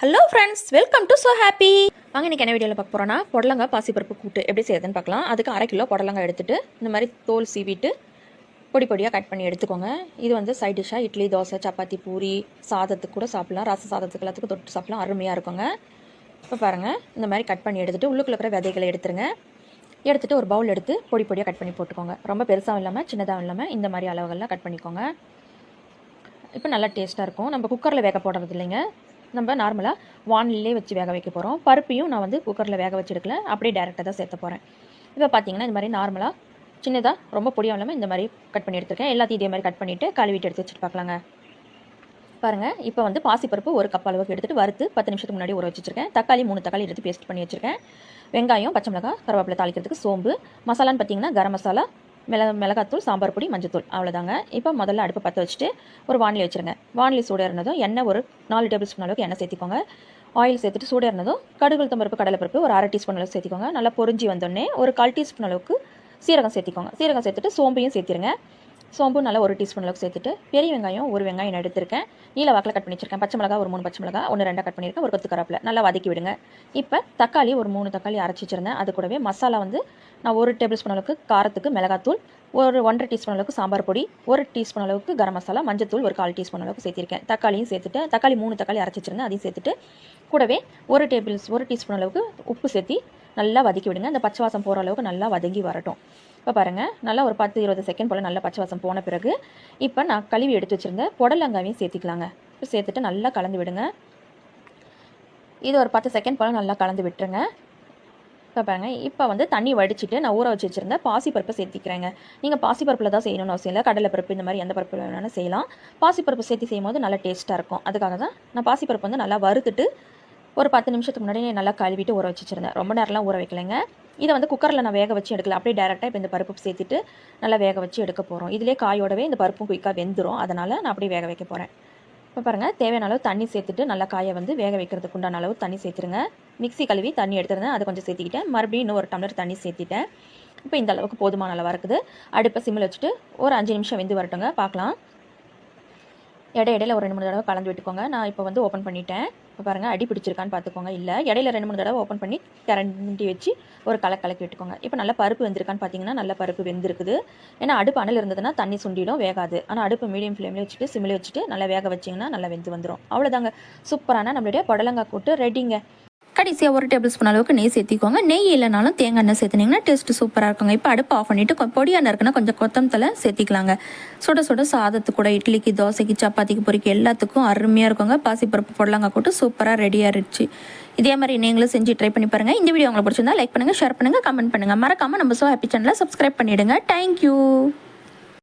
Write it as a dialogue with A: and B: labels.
A: Hello friends welcome to so happy வாங்க இன்றைக்கி என்ன வீடியோவில் பார்க்க போகிறோன்னா புடலங்காய் பாசிப்பருப்பு கூட்டு எப்படி செய்யுதுன்னு பார்க்கலாம். அதுக்கு அரை கிலோ புடலங்காய் எடுத்துகிட்டு இந்த மாதிரி தோல் சீவிட்டு பொடி பொடியாக கட் பண்ணி எடுத்துக்கோங்க. இது வந்து சைட் டிஷ்ஷாக இட்லி தோசை சப்பாத்தி பூரி சாதத்துக்கு கூட சாப்பிட்லாம். ரச சாதத்துக்கு எல்லாத்துக்கும் தொட்டு சாப்பிட்லாம். அருமையாக இருக்குங்க. இப்போ பாருங்கள் இந்த மாதிரி கட் பண்ணி எடுத்துகிட்டு உள்ளுக்குள்ள இருக்கிற விதைகளை எடுத்துருங்க. எடுத்துகிட்டு ஒரு பவுல் எடுத்து பொடி பொடியாக கட் பண்ணி போட்டுக்கோங்க. ரொம்ப பெருசாகவும் இல்லாமல் சின்னதாகவும் இல்லாமல் இந்த மாதிரி அளவுகள்லாம் கட் பண்ணிக்கோங்க. இப்போ நல்லா டேஸ்ட்டாக இருக்கும். நம்ம குக்கரில் வேக போடுறது இல்லைங்க. நம்ம நார்மலாக வானிலே வச்சு வேக வைக்க போகிறோம் பருப்பையும் நான் வந்து குக்கரில் வேக வச்சுருக்கல. அப்படியே டேரெக்டாக தான் சேர்த்த போகிறேன் இப்போ பார்த்தீங்கன்னா இந்த மாதிரி நார்மலாக சின்னதாக ரொம்ப பொடியாக இல்லாமல் இந்த மாதிரி கட் பண்ணி எடுத்துருக்கேன். எல்லாத்தையும் இதே மாதிரி கட் பண்ணிவிட்டு கழுவிட்டு எடுத்து வச்சுட்டு பார்க்கலாங்க. பாருங்கள் இப்போ வந்து பாசிப்பருப்பு ஒரு கப் அளவுக்கு எடுத்துகிட்டு வறுத்து பத்து நிமிஷத்துக்கு முன்னாடி ஊற வச்சிருக்கேன். தக்காளி மூணு தக்காளி எடுத்து பேஸ்ட் பண்ணி வச்சுருக்கேன். வெங்காயம் பச்சை மிளகாய் கருவேப்பிலை தாளிக்கிறதுக்கு சோம்பு மசாலான்னு பார்த்தீங்கன்னா கரம் மசாலா மிளக மிளகாத்தூள் சாம்பார் பொடி மஞ்சத்தூள் அவ்வளோதாங்க இப்போ முதல்ல அடுப்பு பற்ற வச்சுட்டு ஒரு வானிலை வச்சுருங்க. வானிலை சூடாக இருந்ததும் எண்ணெய் ஒரு நாலு டேபிள் ஸ்பூன் அளவுக்கு எண்ணெய் சேர்த்திக்கோங்க. ஆயில் சேர்த்துட்டு சூடாக இருந்ததும் கடுகு தம்பருப்பு கடலைப்பருப்பு ஒரு அரை டீஸ்பூன் அளவுக்கு சேர்த்திக்கோங்க. நல்லா பொறிஞ்சி வந்தோடனே ஒரு கால் டீஸ்பூன் அளவுக்கு சீரகம் சேர்த்திக்கோங்க. சீரகம் சேர்த்துட்டு சோம்பையும் சேர்த்திருங்க. சோம்பு நல்லா ஒரு டீஸ்பூன் அளவுக்கு சேர்த்துட்டு பெரிய வெங்காயம் ஒரு வெங்காயம் நான் எடுத்திருக்கேன். நீல வாக்கில் கட் பண்ணி வச்சிருக்கேன் பச்சை மிளகா ஒரு மூணு பச்சை மிளகா ஒன்று ரெண்டாக கட் பண்ணியிருக்கேன் ஒரு கொத்து கருவேப்பிலை. நல்லா வதக்கி விடுங்க. இப்போ தக்காளி ஒரு மூணு தக்காளி அரைச்சி வச்சிருந்தேன். அது கூடவே மசாலா வந்து நான் ஒரு டேபிள் ஸ்பூன் அளவுக்கு காரத்துக்கு மிளகாத்தூள் ஒரு ஒன்றரை டீஸ்பூன் அளவுக்கு சாம்பார் பொடி ஒரு டீஸ்பூன் அளவுக்கு கரம் மசாலா மஞ்சத்தூள் ஒரு கால் டீஸ்பூன் அளவுக்கு சேர்த்திருக்கேன். தக்காளியும் சேர்த்துட்டு தக்காளி மூணு தக்காளி அரைச்சி வச்சிருந்தேன். அதையும் சேர்த்துட்டு கூடவே ஒரு டேபிள்ஸ் ஒரு டீஸ்பூன் அளவுக்கு உப்பு சேர்த்தி நல்லா வதக்கி விடுங்க. அந்த பச்சை வாசம் போகிற அளவுக்கு நல்லா வதங்கி வரட்டும். இப்போ பாருங்கள் நல்லா ஒரு பத்து இருபது செகண்ட் போல் நல்லா பச்சை வாசம் போன பிறகு இப்போ நான் கழுவி எடுத்து வச்சுருந்த புடலங்காவையும் சேர்த்திக்கலாங்க. இப்போ சேர்த்துட்டு நல்லா கலந்து விடுங்க. இது ஒரு பத்து செகண்ட் போல் நல்லா கலந்து விட்டுருங்க. இப்போ பாருங்க இப்போ வந்து தண்ணி வடிச்சிட்டு நான் ஊற வச்சு வச்சுருந்தேன் பாசிப்பருப்பை சேர்த்திக்கிறேங்க. நீங்கள் பாசிப்பருப்பில் தான் செய்யணும்னு அவசியம் இல்லை. கடலைப்பருப்பு இந்த மாதிரி எந்த பருப்பு வேணாலும் செய்யலாம். பாசிப்பருப்பு சேர்த்து செய்யும் போது நல்லா டேஸ்ட்டாக இருக்கும். அதுக்காக தான் நான் பாசிப்பருப்பு வந்து நல்லா வறுத்துட்டு ஒரு பத்து நிமிஷத்துக்கு முன்னாடி நல்லா கழுவிட்டு ஊற வச்சு வச்சுருந்தேன் ரொம்ப நேரம்லாம் ஊற வைக்கலைங்க. இதை வந்து குக்கரில் நான் வேக வச்சு எடுக்கல. அப்படியே டேரெக்டாக இப்போ இந்த பருப்பு சேர்த்துட்டு நல்லா வேக வச்சு எடுக்க போகிறோம் இதிலே காயோடவே இந்த பருப்பும் குயிக்காக வெந்துடும் அதனால் நான் அப்படியே வேக வைக்க போகிறேன் இப்போ பாருங்கள் தேவையான அளவு தண்ணி சேர்த்துட்டு நல்லா காயை வந்து வேக வைக்கிறதுக்கு உண்டான அளவு தண்ணி சேர்த்துருங்க. மிக்ஸி கழுவி தண்ணி எடுத்துருந்தேன். அதை கொஞ்சம் சேர்த்திக்கிட்டேன். மறுபடியும் இன்னும் ஒரு டம்ளர் தண்ணி சேர்த்திட்டேன். இப்போ இந்த அளவுக்கு போதுமான அளவாக இருக்குது. அடுப்பை சிம்மில் வச்சுட்டு ஒரு அஞ்சு நிமிஷம் வெந்து வரட்டுங்க. பார்க்கலாம். இடையில ஒரு ரெண்டு மூணு தடவை கலந்து விட்டுக்கோங்க. நான் இப்போ வந்து ஓப்பன் பண்ணிட்டேன். இப்போ பாருங்கள் அடி பிடிச்சிருக்கான்னு பார்த்துக்கோங்க இல்லை இடையில ரெண்டு மூணு தடவை ஓப்பன் பண்ணி கரண்டி வச்சு ஒரு கலக்கு கலக்கி விட்டுக்கோங்க. இப்போ நல்லா பருப்பு வெந்திருக்கான்னு பார்த்தீங்கன்னா நல்ல பருப்பு வெந்திருக்குது. ஏன்னா அடுப்பு அனல் இருந்ததுன்னா தண்ணி சுண்டிடும் வேகாது. ஆனால் அடுப்பு மீடியம் ஃப்ளேமில் வச்சுட்டு சிம்மில் வச்சுட்டு நல்லா வேக வச்சிங்கன்னா நல்லா வெந்து வந்துடும் அவ்வளோதாங்க சூப்பரான நம்மளுடைய புடலங்காய் கூட்டு ரெடிங்க கடைசியாக ஒரு டேபிள் ஸ்பூன் அளவுக்கு நெய் சேர்த்திக்கோங்க. நெய் இல்லைனாலும் தேங்காய் எண்ணெய் சேர்த்துனீங்கன்னா டேஸ்ட் சூப்பராக இருக்குங்க. இப்போ அடுப்பு ஆஃப் பண்ணிவிட்டு பொடியாக இருக்குன்னா கொஞ்சம் கொத்தமத்தலை சேர்த்திக்கலாங்க. சுட சுட சாதத்து கூட இட்லிக்கு தோசைக்கு சப்பாத்திக்கு பொரிக்கு எல்லாத்துக்கும் அருமையாக இருக்குங்க. பாசிப்பருப்பு புடலங்காய் கூட்டு சூப்பராக ரெடியாக இருந்துச்சு. இதே மாதிரி நீங்களும் செஞ்சு ட்ரை பண்ணி பாருங்கள் இந்த வீடியோ உங்களுக்கு பிடிச்சிருந்தா லைக் பண்ணுங்கள் ஷேர் பண்ணுங்கள் கமெண்ட் பண்ணுங்கள் மறக்காமல் நம்ம சோ ஹாப்பி சேனலை சப்ஸ்கிரைப் பண்ணிவிடுங்க தேங்க்யூ